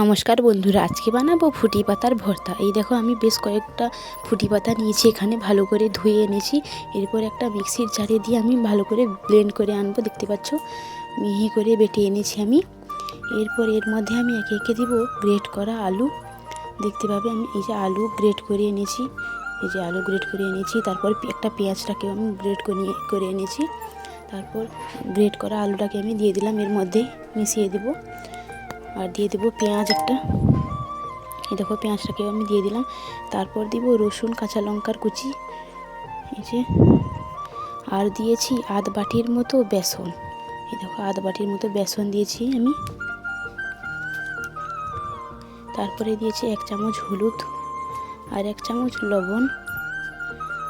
নমস্কার বন্ধুরা, আজকে বানাবো ফুটি পাতার ভর্তা। এই দেখো, আমি বেশ কয়েকটা ফুটি পাতা নিয়েছি, এখানে ভালো করে ধুয়ে এনেছি। এরপর একটা মিক্সির জারে দিয়ে আমি ভালো করে ব্লেন্ড করে আনব, দেখতে পাচ্ছ? মিহি করে বেটে এনেছি আমি। এরপর এর মধ্যে আমি একে একে দিব গ্রেট করা আলু। দেখতে পাবে, আমি এই যে আলু গ্রেট করে এনেছি। এই যে আলু গ্রেট করে এনেছি, তারপর একটা পেঁয়াজটাকেও আমি গ্রেট করে করে এনেছি। তারপর গ্রেট করা আলুটাকে আমি দিয়ে দিলাম, এর মধ্যে মিশিয়ে দেবো। আর দিয়ে দেবো পেঁয়াজ একটা। এই দেখো পেঁয়াজটাকেও আমি দিয়ে দিলাম। তারপর দিব রসুন, কাঁচা লঙ্কার কুচি, এই যে। আর দিয়েছি আধ বাটির মতো বেসন। এই দেখো আধ বাটির মতো বেসন দিয়েছি আমি। তারপরে দিয়েছি এক চামচ হলুদ আর এক চামচ লবণ।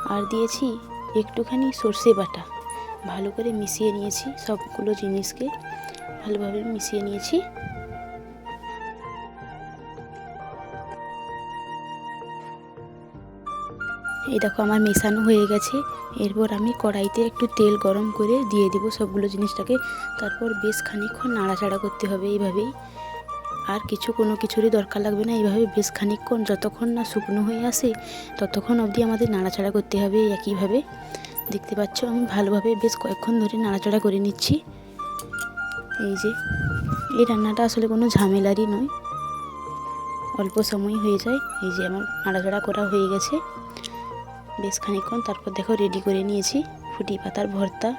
আর দিয়েছি একটুখানি সর্ষে বাটা। ভালো করে মিশিয়ে নিয়েছি সবগুলো জিনিসকে। ভালোভাবে মিশিয়ে নিয়েছি। এই দেখো আমার মেশানো হয়ে গেছে। এরপর আমি কড়াইতে একটু তেল গরম করে দিয়ে দেবো সবগুলো জিনিসটাকে। তারপর বেশ খানিকক্ষণ নাড়াচাড়া করতে হবে এইভাবেই। আর কিছু কোনো কিছুরই দরকার লাগবে না, এইভাবে বেশ খানিকক্ষণ যতক্ষণ না শুকনো হয়ে আসে, ততক্ষণ অবধি আমাদের নাড়াচাড়া করতে হবে একইভাবে। দেখতে পাচ্ছ, আমি ভালোভাবে বেশ কয়েকক্ষণ ধরে নাড়াচাড়া করে নিচ্ছি। এই যে, এই রান্নাটা আসলে কোনো ঝামেলারই নয়। অল্প সময় হয়ে যায়, এই যে আমার নাড়াচাড়া করা হয়ে গেছে। বেশ খানিকক্ষণ তারপর দেখো রেডি করে নিয়েছি ফুটি পাতার ভর্তা।